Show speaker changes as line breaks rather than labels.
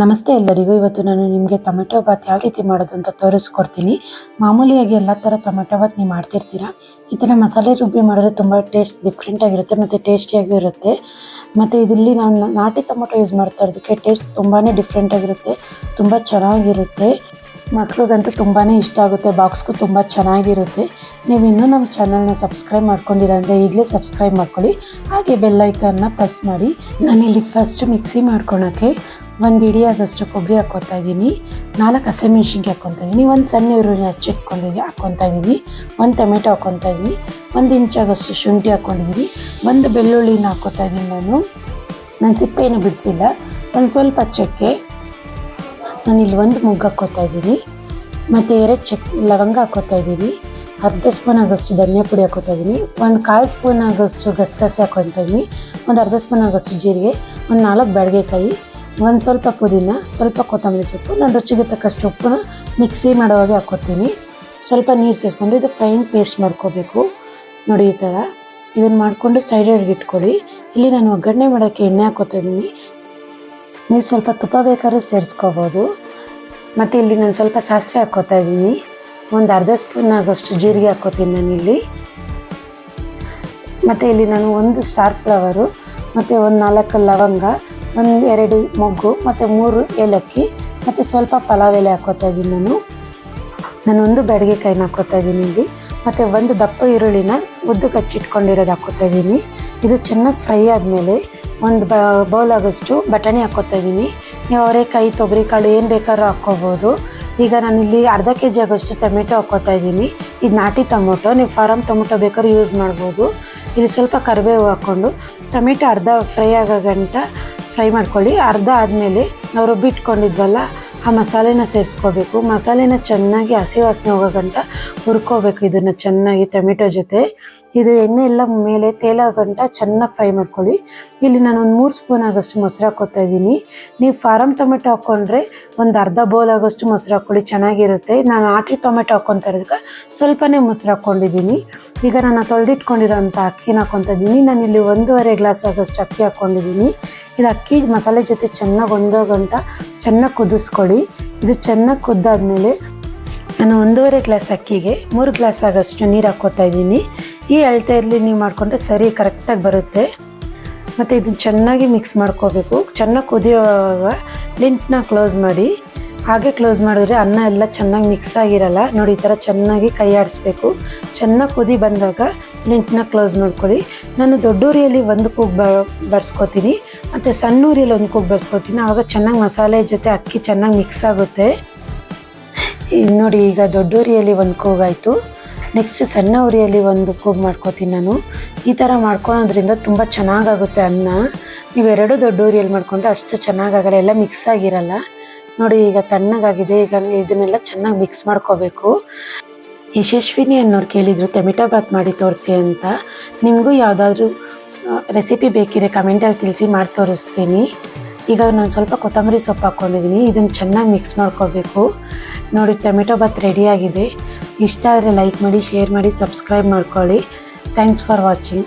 ನಮಸ್ತೆ ಎಲ್ಲರಿಗೂ. ಇವತ್ತು ನಾನು ನಿಮಗೆ ಟೊಮೆಟೊ ಬಾತ್ ಯಾವ ರೀತಿ ಮಾಡೋದು ಅಂತ ತೋರಿಸ್ಕೊಡ್ತೀನಿ. ಮಾಮೂಲಿಯಾಗಿ ಎಲ್ಲ ಥರ ಟೊಮೆಟೊ ಬಾತ್ ನೀವು ಮಾಡ್ತಿರ್ತೀರಾ. ಈ ಥರ ಮಸಾಲೆ ರುಬ್ಬಿ ಮಾಡಿದ್ರೆ ತುಂಬ ಟೇಸ್ಟ್ ಡಿಫ್ರೆಂಟ್ ಆಗಿರುತ್ತೆ ಮತ್ತು ಟೇಸ್ಟಿಯಾಗೂ ಇರುತ್ತೆ. ಮತ್ತು ಇದರಲ್ಲಿ ನಾನು ನಾಟಿ ಟೊಮೆಟೊ ಯೂಸ್ ಮಾಡ್ತಾ ಇರೋದಕ್ಕೆ ಟೇಸ್ಟ್ ತುಂಬಾ ಡಿಫ್ರೆಂಟ್ ಆಗಿರುತ್ತೆ. ತುಂಬ ಚೆನ್ನಾಗಿರುತ್ತೆ. ಮಕ್ಳಿಗಂತೂ ತುಂಬಾ ಇಷ್ಟ ಆಗುತ್ತೆ. ಬಾಕ್ಸ್ಗೂ ತುಂಬ ಚೆನ್ನಾಗಿರುತ್ತೆ. ನೀವು ಇನ್ನೂ ನಮ್ಮ ಚಾನಲ್ನ ಸಬ್ಸ್ಕ್ರೈಬ್ ಮಾಡ್ಕೊಂಡಿಲ್ಲ ಅಂದರೆ ಈಗಲೇ ಸಬ್ಸ್ಕ್ರೈಬ್ ಮಾಡ್ಕೊಳ್ಳಿ. ಹಾಗೆ ಬೆಲ್ಲೈಕನ್ನ ಪ್ರೆಸ್ ಮಾಡಿ. ನಾನಿಲ್ಲಿ ಫಸ್ಟ್ ಮಿಕ್ಸಿ ಮಾಡ್ಕೊಳಕ್ಕೆ ಒಂದು ಇಡೀ ಆದಷ್ಟು ಕೊಬ್ಬರಿ ಹಾಕ್ಕೊತಾ ಇದ್ದೀನಿ. ನಾಲ್ಕು ಹಸಿಮೆಣ್ಸಿನ್ಕಾಯಿ ಹಾಕ್ಕೊತಾ ಇದ್ದೀನಿ. ಒಂದು ಸಣ್ಣ ಈರುಳ್ಳಿ ಹಚ್ಚಿಟ್ಕೊಂಡಿದ್ದೀನಿ ಹಾಕ್ಕೊತಾ ಇದ್ದೀನಿ. ಒಂದು ಟೊಮೆಟೊ ಹಾಕ್ಕೊತಾ ಇದ್ದೀನಿ. ಒಂದು ಇಂಚಾಗಷ್ಟು ಶುಂಠಿ ಹಾಕ್ಕೊಂಡಿದ್ದೀನಿ. ಒಂದು ಬೆಳ್ಳುಳ್ಳಿನ ಹಾಕ್ಕೊತಾ ಇದ್ದೀನಿ ನಾನು. ನಾನು ಸಿಪ್ಪೆಯನ್ನು ಬಿಡಿಸಿಲ್ಲ. ಒಂದು ಸ್ವಲ್ಪ ಚಕ್ಕೆ. ನಾನು ಇಲ್ಲಿ ಒಂದು ಮುಗ್ಗು ಹಾಕ್ಕೊತಾ ಇದ್ದೀನಿ. ಮತ್ತು ಎರಡು ಚಕ್ ಲವಂಗ ಹಾಕ್ಕೊತಾ ಇದ್ದೀನಿ. ಅರ್ಧ ಸ್ಪೂನ್ ಆಗೋಷ್ಟು ಧನಿಯಾ ಪುಡಿ ಹಾಕೋತಾ ಇದ್ದೀನಿ ಒಂದು ಕಾಲು ಸ್ಪೂನ್ ಆಗೋಷ್ಟು ಗಸಗಸೆ ಹಾಕ್ಕೊತಾ ಇದ್ದೀನಿ ಒಂದು ಅರ್ಧ ಸ್ಪೂನ್ ಆಗೋಷ್ಟು ಜೀರಿಗೆ, ಒಂದು ನಾಲ್ಕು ಬೆಳಗ್ಗೆಕಾಯಿ ಒಂದು ಸ್ವಲ್ಪ ಪುದೀನ, ಸ್ವಲ್ಪ ಕೊತ್ತಂಬರಿ ಸೊಪ್ಪು, ನಾನು ರುಚಿಗೆ ತಕ್ಕಷ್ಟು ಉಪ್ಪನ್ನ ಮಿಕ್ಸಿ ಮಾಡೋವಾಗೆ ಹಾಕೋತೀನಿ. ಸ್ವಲ್ಪ ನೀರು ಸೇರಿಸ್ಕೊಂಡು ಇದು ಫೈನ್ ಪೇಸ್ಟ್ ಮಾಡ್ಕೋಬೇಕು. ನೋಡಿ ಈ ಥರ ಇದನ್ನು ಮಾಡಿಕೊಂಡು ಸೈಡಲ್ಲಿ ಇಟ್ಕೊಳ್ಳಿ. ಇಲ್ಲಿ ನಾನು ಒಗ್ಗರಣೆ ಮಾಡೋಕ್ಕೆ ಎಣ್ಣೆ ಹಾಕೋತಿದ್ದೀನಿ ಇದ್ದೀನಿ ನೀವು ಸ್ವಲ್ಪ ತುಪ್ಪ ಬೇಕಾದ್ರೂ ಸೇರಿಸ್ಕೋಬೋದು. ಮತ್ತು ಇಲ್ಲಿ ನಾನು ಸ್ವಲ್ಪ ಸಾಸಿವೆ ಹಾಕ್ಕೋತಾ ಇದ್ದೀನಿ ಒಂದು ಅರ್ಧ ಸ್ಪೂನ್ ಆಗೋಷ್ಟು ಜೀರಿಗೆ ನಾನು ಇಲ್ಲಿ. ಮತ್ತು ಇಲ್ಲಿ ನಾನು ಒಂದು ಸ್ಟಾರ್ ಫ್ಲವರು ಮತ್ತು ಒಂದು ನಾಲ್ಕು ಲವಂಗ, ಒಂದು ಎರಡು ಮೊಗ್ಗು, ಮತ್ತು ಮೂರು ಏಲಕ್ಕಿ, ಮತ್ತು ಸ್ವಲ್ಪ ಪಲಾವ್ ಎಲೆ ಹಾಕ್ಕೋತಾ ಇದ್ದೀನಿ ನಾನು. ನಾನು ಒಂದು ಕಾಯಿನ ಹಾಕ್ಕೋತಾ ಇದ್ದೀನಿ ಇಲ್ಲಿ. ಮತ್ತು ಒಂದು ದಪ್ಪ ಈರುಳ್ಳಿನ ಉದ್ದು ಕಚ್ಚಿಟ್ಕೊಂಡಿರೋದು ಹಾಕ್ಕೋತಾ ಇದ್ದೀನಿ. ಇದು ಚೆನ್ನಾಗಿ ಫ್ರೈ ಆದಮೇಲೆ ಒಂದು ಬ, ಬೌಲ್ ಆಗೋಷ್ಟು ಬಟಾಣಿ ಹಾಕ್ಕೋತಾ ಇದ್ದೀನಿ. ನೀವು ಅವರೇಕಾಯಿ, ತೊಗರಿಕಾಳು ಏನು ಬೇಕಾದ್ರೂ ಹಾಕ್ಕೋಬೋದು. ಈಗ ನಾನಿಲ್ಲಿ ಅರ್ಧ ಕೆ ಜಿ ಆಗೋಷ್ಟು ಟೊಮೆಟೊ ಹಾಕ್ಕೋತಾ ಇದ್ದೀನಿ. ಇದು ನಾಟಿ ಟೊಮೊಟೊ, ನೀವು ಫಾರಮ್ ಟೊಮೊಟೊ ಬೇಕಾದ್ರೆ ಯೂಸ್ ಮಾಡ್ಬೋದು. ಇಲ್ಲಿ ಸ್ವಲ್ಪ ಕರಿಬೇವು ಹಾಕ್ಕೊಂಡು ಟೊಮೆಟೊ ಅರ್ಧ ಫ್ರೈ ಆಗೋ ಗಂಟ ಫ್ರೈ ಮಾಡ್ಕೊಳ್ಳಿ. ಅರ್ಧ ಆದಮೇಲೆ ನಾವು ರುಬ್ಬಿಟ್ಕೊಂಡಿದ್ವಲ್ಲ ಆ ಮಸಾಲೆನ ಸೇರಿಸ್ಕೋಬೇಕು. ಮಸಾಲೆನ ಚೆನ್ನಾಗಿ ಹಸಿ ವಾಸನೆ ಹೋಗೋಗಂಟ ಹುರ್ಕೋಬೇಕು. ಇದನ್ನು ಚೆನ್ನಾಗಿ ಟೊಮೆಟೊ ಜೊತೆ. ಇದು ಎಣ್ಣೆ ಎಲ್ಲ ಮೇಲೆ ತೇಲಾಗಂಟ ಚೆನ್ನಾಗಿ ಫ್ರೈ ಮಾಡ್ಕೊಳ್ಳಿ. ಇಲ್ಲಿ ನಾನು ಒಂದು ಮೂರು ಸ್ಪೂನ್ ಆಗೋಷ್ಟು ಮೊಸರು ಹಾಕೋತಾ ಇದ್ದೀನಿ. ನೀವು ಫಾರಮ್ ಟೊಮೆಟೊ ಹಾಕ್ಕೊಂಡ್ರೆ ಒಂದು ಅರ್ಧ ಬೌಲ್ ಆಗೋಷ್ಟು ಮೊಸರು ಹಾಕ್ಕೊಳ್ಳಿ. ಚೆನ್ನಾಗಿರುತ್ತೆ. ನಾನು ಆಟಿ ಟೊಮೆಟೊ ಹಾಕ್ಕೊತಾ ಇರೋದಕ್ಕೆ ಸ್ವಲ್ಪನೇ ಮೊಸರು ಹಾಕ್ಕೊಂಡಿದ್ದೀನಿ. ಈಗ ನಾನು ತೊಳೆದಿಟ್ಕೊಂಡಿರೋಂಥ ಅಕ್ಕಿನ ಹಾಕ್ಕೊತಾ ಇದ್ದೀನಿ. ನಾನು ಇಲ್ಲಿ ಒಂದೂವರೆ ಗ್ಲಾಸ್ ಆಗೋಷ್ಟು ಅಕ್ಕಿ ಹಾಕ್ಕೊಂಡಿದ್ದೀನಿ. ಇದು ಅಕ್ಕಿ ಮಸಾಲೆ ಜೊತೆ ಚೆನ್ನಾಗಿ ಒಂದೋ ಗಂಟ ಚೆನ್ನಾಗಿ ಕುದಿಸ್ಕೊಳ್ಳಿ ಇದು ಚೆನ್ನಾಗಿ ಕುದ್ದಾದ್ಮೇಲೆ ನಾನು ಒಂದೂವರೆ ಗ್ಲಾಸ್ ಅಕ್ಕಿಗೆ ಮೂರು ಗ್ಲಾಸ್ ಆಗೋಷ್ಟು ನೀರು ಹಾಕ್ಕೋತಾ ಇದ್ದೀನಿ. ಈ ಅಳತೆಯಲ್ಲಿ ನೀವು ಮಾಡಿಕೊಂಡ್ರೆ ಸರಿ ಕರೆಕ್ಟಾಗಿ ಬರುತ್ತೆ. ಮತ್ತು ಇದನ್ನು ಚೆನ್ನಾಗಿ ಮಿಕ್ಸ್ ಮಾಡ್ಕೋಬೇಕು. ಚೆನ್ನಾಗಿ ಕುದಿಯುವಾಗ ಲಿಂಟ್ನ ಕ್ಲೋಸ್ ಮಾಡಿ. ಹಾಗೆ ಕ್ಲೋಸ್ ಮಾಡಿದ್ರೆ ಅನ್ನ ಎಲ್ಲ ಚೆನ್ನಾಗಿ ಮಿಕ್ಸ್ ಆಗಿರಲ್ಲ, ನೋಡಿ ಈ ಥರ ಚೆನ್ನಾಗಿ ಕೈ ಆಡಿಸ್ಬೇಕು ಚೆನ್ನಾಗಿ ಕುದಿ ಬಂದಾಗ ಲಿಂಟ್ನ ಕ್ಲೋಸ್ ಮಾಡ್ಕೊಳ್ಳಿ. ನಾನು ದೊಡ್ಡೂರಿಯಲ್ಲಿ ಒಂದು ಕೂಗ್ ಬ ಬರ್ಸ್ಕೊತೀನಿ. ಮತ್ತು ಸಣ್ಣ ಉರಿಯಲ್ಲಿ ಒಂದು ಕೂಗ್ ಬರ್ಸ್ಕೊತೀನಿ ಆವಾಗ ಚೆನ್ನಾಗಿ ಮಸಾಲೆ ಜೊತೆ ಅಕ್ಕಿ ಚೆನ್ನಾಗಿ ಮಿಕ್ಸ್ ಆಗುತ್ತೆ. ಈಗ ನೋಡಿ ಈಗ ದೊಡ್ಡ ಉರಿಯಲ್ಲಿ ಒಂದು ಕೂಗಾಯಿತು ನೆಕ್ಸ್ಟ್ ಸಣ್ಣ ಉರಿಯಲ್ಲಿ ಒಂದು ಕೂಗ್ ಮಾಡ್ಕೋತೀನಿ ನಾನು. ಈ ಥರ ಮಾಡ್ಕೊಳೋದ್ರಿಂದ ತುಂಬ ಚೆನ್ನಾಗಾಗುತ್ತೆ ಅನ್ನ. ನೀವೆರಡು ದೊಡ್ಡ ಉರಿಯಲ್ಲಿ ಮಾಡ್ಕೊಂಡ್ರೆ ಅಷ್ಟು ಚೆನ್ನಾಗಾಗಲ್ಲ, ಎಲ್ಲ ಮಿಕ್ಸ್ ಆಗಿರಲ್ಲ. ನೋಡಿ ಈಗ ತಣ್ಣಗಾಗಿದೆ, ಈಗ ಇದನ್ನೆಲ್ಲ ಚೆನ್ನಾಗಿ ಮಿಕ್ಸ್ ಮಾಡ್ಕೋಬೇಕು. ಯಶಸ್ವಿನಿ ಅನ್ನೋರು ಕೇಳಿದರು, ಟೊಮೆಟೊ ಬಾತ್ ಮಾಡಿ ತೋರಿಸಿ ಅಂತ. ನಿಮಗೂ ಯಾವುದಾದ್ರೂ ರೆಸಿಪಿ ಬೇಕಿದ್ರೆ ಕಮೆಂಟಲ್ಲಿ ತಿಳಿಸಿ ಮಾಡಿ ತೋರಿಸ್ತೀನಿ. ಈಗ ನಾನು ಸ್ವಲ್ಪ ಕೊತ್ತಂಬರಿ ಸೊಪ್ಪು ಹಾಕ್ಕೊಂಡಿದ್ದೀನಿ ಇದನ್ನು ಚೆನ್ನಾಗಿ ಮಿಕ್ಸ್ ಮಾಡ್ಕೋಬೇಕು. ನೋಡಿ ಟೊಮೆಟೊ ಬಾತ್ ರೆಡಿಯಾಗಿದೆ ಇಷ್ಟ ಆದರೆ ಲೈಕ್ ಮಾಡಿ ಶೇರ್ ಮಾಡಿ ಸಬ್ಸ್ಕ್ರೈಬ್ ಮಾಡ್ಕೊಳ್ಳಿ. Thanks for watching